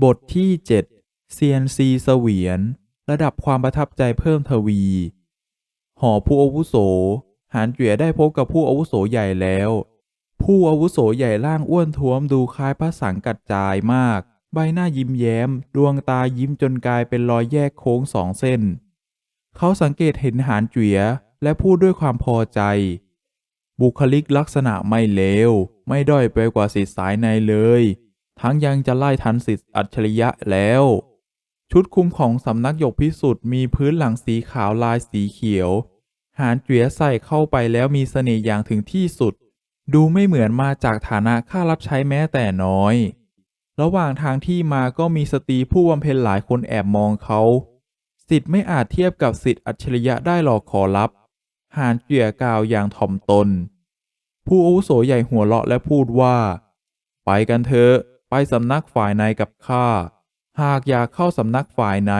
บทที่7 CNC เสวียน ระดับความประทับใจเพิ่มทวี หอผู้อาวุโส หานเจี๋ยได้พบกับผู้อาวุโสใหญ่แล้ว ผู้อาวุโสใหญ่ร่างอ้วนท้วมดูคล้ายพระสังกัดจายมาก ใบหน้ายิ้มแย้ม ดวงตายิ้มจนกลายเป็นรอยแยกโค้งสองเส้น เขาสังเกตเห็นหานเจี๋ยและพูดด้วยความพอใจ บุคลิกลักษณะไม่เลว ไม่ด้อยไปกว่าสิทธิสายในเลย ทั้งยังจะไล่ทันสิทธิ์อัจฉริยะแล้ว ชุดคุมของสำนักหยกพิสุทธิ์มีพื้นหลังสีขาวลายสีเขียว หานเจี๋ยใส่เข้าไปแล้วมีเสน่ห์อย่างถึงที่สุด ดูไม่เหมือนมาจากฐานะข้ารับใช้แม้แต่น้อย ระหว่างทางที่มาก็มีสตรีผู้บำเพ็ญหลายคนแอบมองเขาสิทธิ์ไม่อาจเทียบกับสิทธิ์อัจฉริยะได้หรอกขอรับ หานเจี๋ยกล่าวอย่างถ่อมตน ผู้อาวุโสใหญ่หัวเราะและพูดว่า ไปกันเถอะ ไปสำนักฝ่ายในกับข้า หากอยากเข้าสำนักฝ่ายใน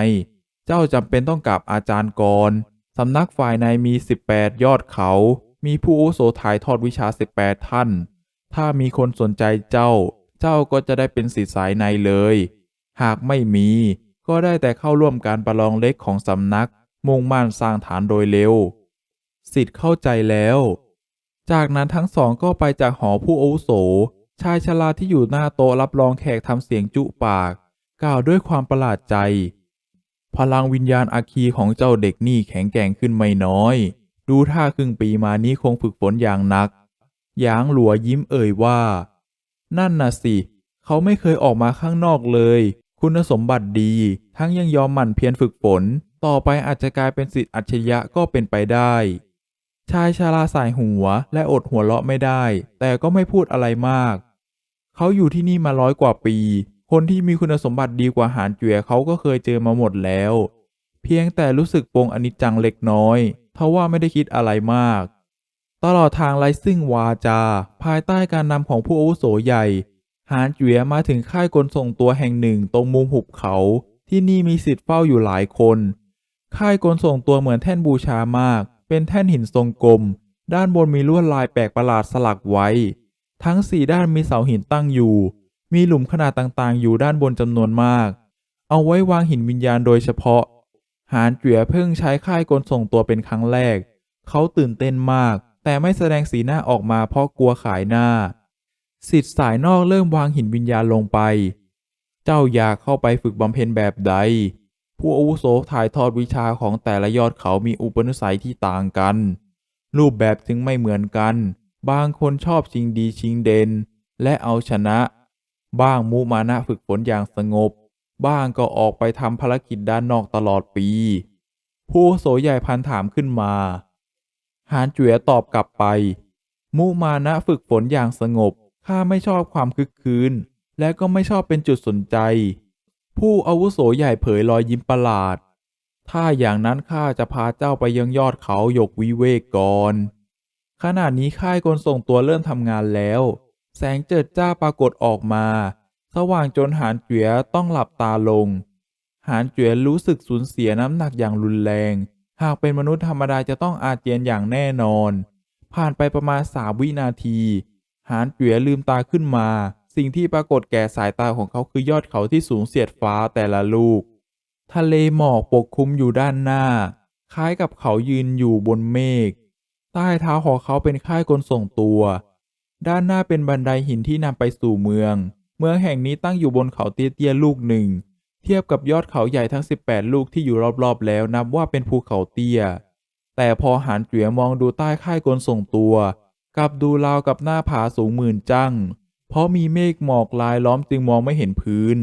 เจ้าจำเป็นต้องกราบอาจารย์ก่อน สำนักฝ่ายในมี 18 ยอดเขา มีผู้อุโสถ่ายทอดวิชา 18 ท่าน ถ้ามีคนสนใจเจ้า เจ้าก็จะได้เป็นศิษย์สายในเลย หากไม่มี ก็ได้แต่เข้าร่วมการประลองเล็กของสำนัก มุ่งมั่นสร้างฐานโดยเร็ว สิทธิ์เข้าใจแล้ว จากนั้นทั้งสองก็ไปจากหอผู้อาวุโส ชายชราที่อยู่หน้าโต๊ะรับรองแขกทำเสียงจุปาก กล่าวด้วยความประหลาดใจ พลังวิญญาณอาคีของเจ้าเด็กนี่แข็งแกร่งขึ้นไม่น้อย ดูท่าครึ่งปีมานี้คงฝึกฝนอย่างหนัก หยางหลัวยิ้มเอ่ยว่า นั่นน่ะสิ เขาไม่เคยออกมาข้างนอกเลย คุณสมบัติดี ทั้งยังยอมหมั่นเพียรฝึกฝน ต่อไปอาจจะกลายเป็นสิทธิ์อัจฉริยะก็เป็นไปได้ชายชาลาสายหัวและอดหัวเราะไม่ได้ แต่ก็ไม่พูดอะไรมาก เขาอยู่ที่นี่มาร้อยกว่าปี คนที่มีคุณสมบัติดีกว่าหานเจียเขาก็เคยเจอมาหมดแล้ว เพียงแต่รู้สึกปรงอนิจจังเล็กน้อยทว่าไม่ได้คิดอะไรมาก ตลอดทางไร้ซึ่งวาจา ภายใต้การนำของผู้อาวุโสใหญ่ หานเจียมาถึงค่ายกลส่งตัวแห่งหนึ่งตรงมุมหุบเขา ที่นี่มีสิทธิ์เฝ้าอยู่หลายคน ค่ายกลส่งตัวเหมือนแท่นบูชามาก เป็นแท่นหินทรงกลม ด้านบนมีลวดลายแปลกประหลาดสลักไว้ ทั้งสี่ด้านมีเสาหินตั้งอยู่ มีหลุมขนาดต่างๆ อยู่ด้านบนจำนวนมาก เอาไว้วางหินวิญญาณโดยเฉพาะ หานเจี๋ยเพิ่งใช้ค่ายกลส่งตัวเป็นครั้งแรก เขาตื่นเต้นมาก แต่ไม่แสดงสีหน้าออกมาเพราะกลัวขายหน้า สิทธิ์สายนอกเริ่มวางหินวิญญาณลงไป เจ้าอยากเข้าไปฝึกบำเพ็ญแบบใด ผู้อาวุโสถ่ายทอดวิชาของแต่ละยอดเขามีอุปนิสัยที่ต่างกัน รูปแบบถึงไม่เหมือนกัน บางคนชอบชิงดีชิงเด่นและเอาชนะ บ้างมุมานะฝึกฝนอย่างสงบ บ้างก็ออกไปทำภารกิจด้านนอกตลอดปี ผู้โสใหญ่พันถามขึ้นมา หานเจ๋ยตอบกลับไป มุมานะฝึกฝนอย่างสงบ ข้าไม่ชอบความคึกคืน และก็ไม่ชอบเป็นจุดสนใจ ผู้อาวุโสใหญ่เผยรอยยิ้มประหลาด ถ้าอย่างนั้นข้าจะพาเจ้าไปยังยอดเขาหยกวิเวกก่อน ขณะนี้ค่ายกลส่งตัวเริ่มทำงานแล้ว แสงเจิดจ้าปรากฏออกมา สว่างจนหานเจียต้องหลับตาลง หานเจียรู้สึกสูญเสียน้ำหนักอย่างรุนแรง หากเป็นมนุษย์ธรรมดาจะต้องอาเจียนอย่างแน่นอน ผ่านไปประมาณสามวินาที หานเจียลืมตาขึ้นมา สิ่งที่ปรากฏแก่สายตาของเขาคือยอดเขาที่สูงเสียดฟ้าแต่ละลูก ทะเลหมอกปกคลุมอยู่ด้านหน้า คล้ายกับเขายืนอยู่บนเมฆ ใต้เท้าของเขาเป็นค่ายกลส่งตัว ด้านหน้าเป็นบันไดหินที่นำไปสู่เมือง เมืองแห่งนี้ตั้งอยู่บนเขาเตี้ยๆลูกหนึ่ง เทียบกับยอดเขาใหญ่ทั้ง 18 ลูกที่อยู่รอบๆ แล้วนับว่าเป็นภูเขาเตี้ย แต่พอหานเจียมองดูใต้ค่ายกลส่งตัวกลับดูราวกับหน้าผาสูงหมื่นจัง เพราะมีเมฆหมอกลายล้อมจึงมองไม่เห็นพื้น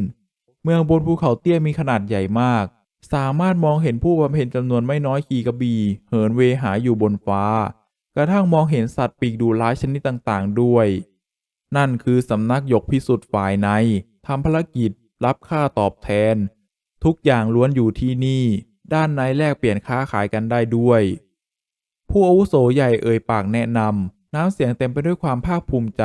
เมืองบนภูเขาเตี้ยมีขนาดใหญ่มาก สามารถมองเห็นผู้บำเพ็ญจำนวนไม่น้อยขี่กระบี่ เหินเวหาอยู่บนฟ้า กระทั่งมองเห็นสัตว์ปีกดูร้ายชนิดต่างๆ ด้วย นั่นคือสำนักยกพิสุทธิ์ฝ่ายในทำภารกิจรับค่าตอบแทน ทุกอย่างล้วนอยู่ที่นี่ ด้านในแลกเปลี่ยนค้าขายกันได้ด้วย ผู้อาวุโสใหญ่เอ่ยปากแนะนำน้ำเสียงเต็มไปด้วยความภาคภูมิใจ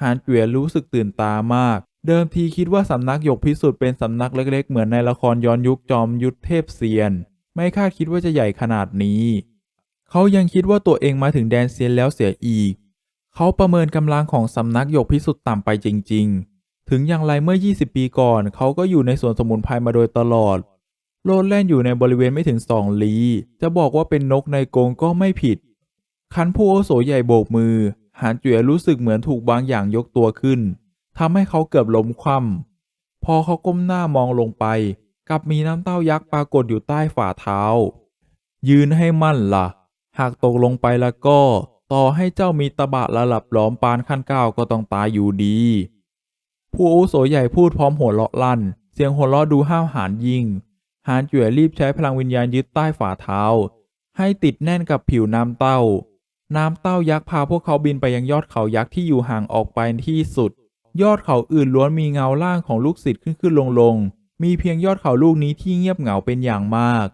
หานเกวียรู้สึกตื่นตามาก เดิมทีคิดว่าสำนักยกพิสุทธิ์เป็นสำนักเล็กๆ เหมือนในละครย้อนยุคจอมยุทธเทพเซียน ไม่คาดคิดว่าจะใหญ่ขนาดนี้ เขายังคิดว่าตัวเองมาถึงแดนเซียนแล้วเสียอีก เขาประเมินกำลังของสำนักหยกพิสุทธิ์ต่ำไปจริง ๆ ถึงอย่างไรเมื่อ 20 ปีก่อน เขาก็อยู่ในสวนสมุนไพรมาโดยตลอด โลดแล่นอยู่ในบริเวณไม่ถึงสองลี้ จะบอกว่าเป็นนกในกรงก็ไม่ผิด คันผู้อโสใหญ่โบกมือ หานเจ๋ยรู้สึกเหมือนถูกบางอย่างยกตัวขึ้นทำให้เขาเกือบล้มคว่ำพอเขาก้มหน้ามองลงไปกับมีน้ำเต้ายักษ์ปรากฏอยู่ใต้ฝ่าเท้า ยืนให้มั่นล่ะ หากตกลงไปแล้วก็ ต่อให้เจ้ามีตะบะระลับหลอมปานขั้นเก้าก็ต้องตายอยู่ดี ผู้อาวุโสใหญ่พูดพร้อมหัวเราะลั่น เสียงหัวเราะดูห้าวหาญยิ่ง หานเจ๋ยรีบใช้พลังวิญญาณยึดใต้ฝ่าเท้า ให้ติดแน่นกับผิวน้ำเต้า น้ำเต้ายักษ์พาพวกเขาบินไปยังยอดเขายักษ์ที่อยู่ห่างออกไปที่สุด ยอดเขาอื่นล้วนมีเงาล่างของลูกศิษย์ขึ้นขึ้นลงลงมีเพียงยอดเขาลูกนี้ที่เงียบเหงาเป็นอย่างมาก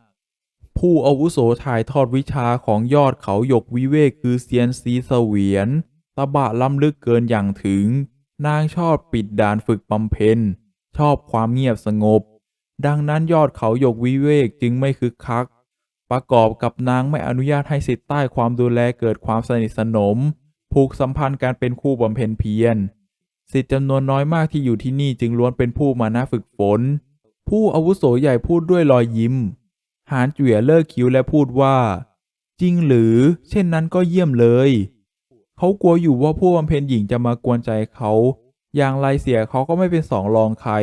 ผู้อาวุโสถ่ายทอดวิชาของยอดเขาหยกวิเวกคือเซียนซีเสวียนตะบะล้ำลึกเกินอย่างถึง นางชอบปิดด่านฝึกบำเพ็ญ ชอบความเงียบสงบ ดังนั้นยอดเขาหยกวิเวกจึงไม่คึกคัก ประกอบกับนางไม่อนุญาตให้สิทธิ์ใต้ความดูแลเกิดความสนิทสนม ผูกสัมพันธ์การเป็นคู่บำเพ็ญเพียรสิทธิ์จำนวนน้อยมากที่อยู่ที่นี่จึงล้วนเป็นผู้มานะฝึกฝน ผู้อาวุโสใหญ่พูดด้วยรอยยิ้ม หานเจ๋ยเลิกคิ้วและพูดว่า จริงหรือ เช่นนั้นก็เยี่ยมเลย เขากลัวอยู่ว่าผู้บำเพ็ญหญิงจะมากวนใจเขา อย่างไรเสียเขาก็ไม่เป็นสองรองใคร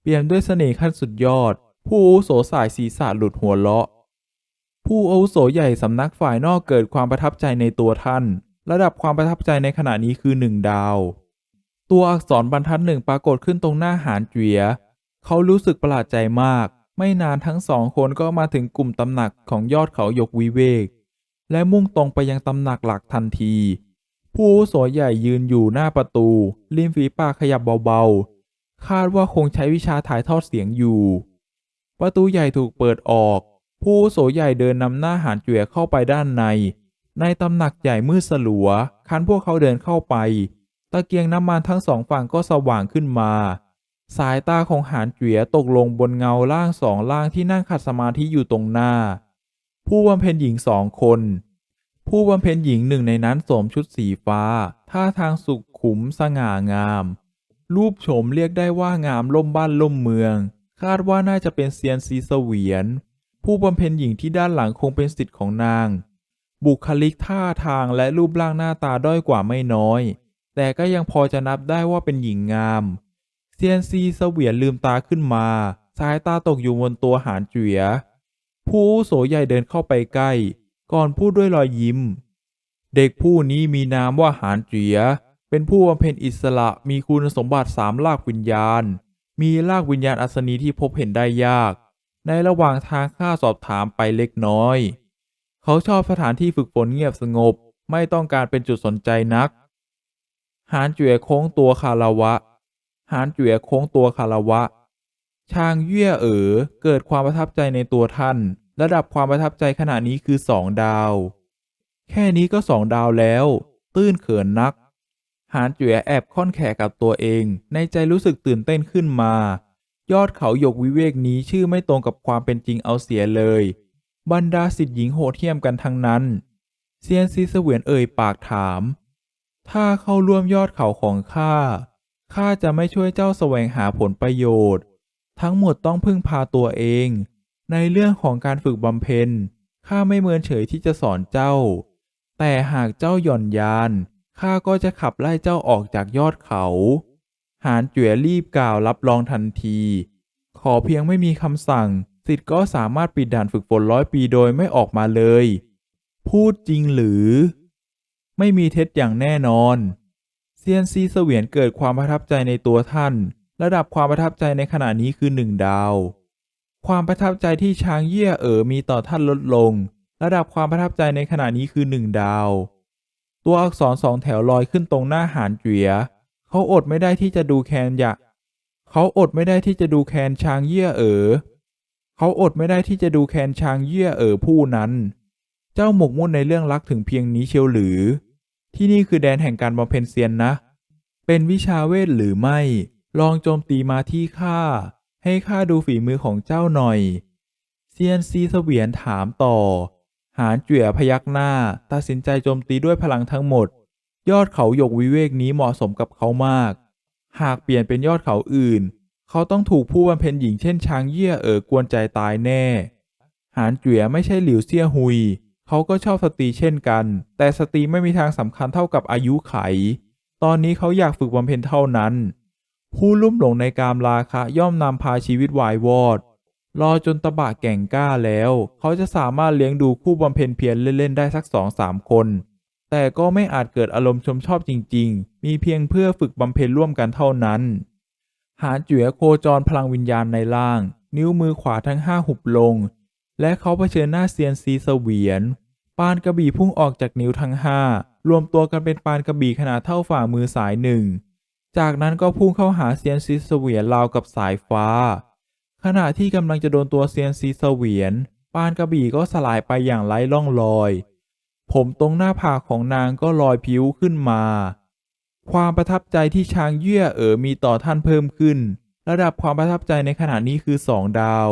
เปลี่ยนด้วยเสน่ห์ขั้นสุดยอด ผู้อาวุโสสายศีรษะหลุดหัวเราะ ผู้อาวุโสใหญ่สำนักฝ่ายนอกเกิดความประทับใจในตัวท่าน ระดับความประทับใจในขณะนี้คือหนึ่งดาว ตัวอักษรบรรทัดหนึ่งปรากฏขึ้นตรงหน้าหานเจียเขารู้สึกประหลาดใจมาก ไม่นานทั้งสองคนก็มาถึงกลุ่มตำหนักของยอดเขายกวิเวก และมุ่งตรงไปยังตำหนักหลักทันที ผู้อาวุโสใหญ่ยืนอยู่หน้าประตูริมฝีปากขยับเบาๆ คาดว่าคงใช้วิชาถ่ายทอดเสียงอยู่ ประตูใหญ่ถูกเปิดออก ผู้อาวุโสใหญ่เดินนำหน้าหานเจ๋ยเข้าไปด้านใน ในตำหนักใหญ่มืดสลัว คันพวกเขาเดินเข้าไป ตะเกียงน้ำมันทั้งสองฝั่งก็สว่างขึ้นมา สายตาของหานเจ๋ยตกลงบนเงาล่างสองล่างที่นั่งขัดสมาธิอยู่ตรงหน้า ผู้บำเพ็ญหญิงสองคน ผู้บำเพ็ญหญิงหนึ่งในนั้นสวมชุดสีฟ้า ท่าทางสุขขุมสง่างาม รูปโฉมเรียกได้ว่างามล่มบ้านล่มเมือง คาดว่าน่าจะเป็นเซียนซีเสวียน ผู้บำเพ็ญหญิงที่ด้านหลังคงเป็นสิทธิ์ของนาง บุคลิกท่าทางและรูปร่างหน้าตาด้อยกว่าไม่น้อย แต่ก็ยังพอจะนับได้ว่าเป็นหญิงงาม เซียนซีเสวียนลืมตาขึ้นมา สายตาตกอยู่บนตัวหานเจีย ผู้อาวุโสใหญ่เดินเข้าไปใกล้ ก่อนพูดด้วยรอยยิ้ม เด็กผู้นี้มีนามว่าหานเจีย เป็นผู้บำเพ็ญอิสระมีคุณสมบัติสามลากวิญญาณ มีลากวิญญาณอัศนีที่พบเห็นได้ยาก ในระหว่างทางข้าสอบถามไปเล็กน้อย เขาชอบสถานที่ฝึกฝนเงียบสงบ ไม่ต้องการเป็นจุดสนใจนัก หานเจ๋ยโค้งตัวคาราวะ หานเจ๋ยโค้งตัวคารวะ ชางเย่ยเอ๋อเกิดความประทับใจในตัวท่าน ระดับความประทับใจขณะนี้คือสองดาว แค่นี้ก็สองดาวแล้ว ตื้นเขินนัก หานเจ๋ยแอบค่อนแขกับตัวเอง ในใจรู้สึกตื่นเต้นขึ้นมา ยอดเขาหยกวิเวกนี้ชื่อไม่ตรงกับความเป็นจริงเอาเสียเลย บรรดาสิทธิหญิงโหดเหี้ยมกันทั้งนั้นเซียนซีเสวียนเอ่ยปากถาม ถ้าเข้าร่วมยอดเขาของข้า ข้าจะไม่ช่วยเจ้าแสวงหาผลประโยชน์ ทั้งหมดต้องพึ่งพาตัวเอง ในเรื่องของการฝึกบำเพ็ญข้าไม่เมินเฉยที่จะสอนเจ้า แต่หากเจ้าหย่อนยานข้าก็จะขับไล่เจ้าออกจากยอดเขา หานเจ๋ยรีบกล่าวรับรองทันที ขอเพียงไม่มีคำสั่งสิทธิ์ก็สามารถปิดด่านฝึกฝนร้อยปีโดยไม่ออกมาเลย พูดจริงหรือ ไม่มีเท็จอย่างแน่นอน เซียนซีเสวียนเกิดความประทับใจในตัวท่าน ระดับความประทับใจในขณะนี้คือหนึ่งดาว ความประทับใจที่ช้างเยี่ยเอ๋อมีต่อท่านลดลง ระดับความประทับใจในขณะนี้คือหนึ่งดาว ตัวอักษรสองแถวลอยขึ้นตรงหน้าหานเจียเขาอดไม่ได้ที่จะดูแคนอยากเขาอดไม่ได้ที่จะดูแคนช้างเยี่ยเอ๋อเขาอดไม่ได้ที่จะดูแคนช้างเยี่ยเอ๋อผู้นั้น เจ้าหมกมุ่นในเรื่องรักถึงเพียงนี้เชียวหรือ ที่นี่คือแดนแห่งการบำเพ็ญเซียนนะ เป็นวิชาเวทหรือไม่ ลองโจมตีมาที่ข้า ให้ข้าดูฝีมือของเจ้าหน่อย เซียนซีเสวียนถามต่อ หานเจ๋ยพยักหน้า ตัดสินใจโจมตีด้วยพลังทั้งหมด ยอดเขาหยกวิเวกนี้เหมาะสมกับเขามาก หากเปลี่ยนเป็นยอดเขาอื่น เขาต้องถูกผู้บำเพ็ญหญิงเช่นช้างเยี่ยเอ๋อกวนใจตายแน่ หานเจ๋ยไม่ใช่หลิวเซี่ยฮุย เขาก็ชอบสตรีเช่นกัน แต่สตรีไม่มีทางสำคัญเท่ากับอายุไข ตอนนี้เขาอยากฝึกบำเพ็ญเท่านั้น ผู้ลุ่มหลงในกามราคะย่อมนำพาชีวิตวายวอด รอจนตะบะแก่งกล้าแล้ว เขาจะสามารถเลี้ยงดูคู่บำเพ็ญเพียรเล่นๆได้สักสองสามคน แต่ก็ไม่อาจเกิดอารมณ์ชมชอบจริง ๆ มีเพียงเพื่อฝึกบำเพ็ญร่วมกันเท่านั้น หาเจ๋ยโคจรพลังวิญญาณในล่าง นิ้วมือขวาทั้งห้าหุบลง และเขาเผชิญหน้าเซียนซีเสวียน ปานกระบี่พุ่งออกจากนิ้วทั้งห้ารวมตัวกันเป็นปานกระบี่ขนาดเท่าฝ่ามือสายหนึ่ง จากนั้นก็พุ่งเข้าหาเซียนซีเสวียนราวกับสายฟ้า ขณะที่กำลังจะโดนตัวเซียนซีเสวียน ปานกระบี่ก็สลายไปอย่างไร้ร่องรอย ผมตรงหน้าผากของนางก็ลอยผิวขึ้นมา ความประทับใจที่ช้างเยื่อเอ๋อมีต่อท่านเพิ่มขึ้น ระดับความประทับใจในขณะนี้คือสองดาว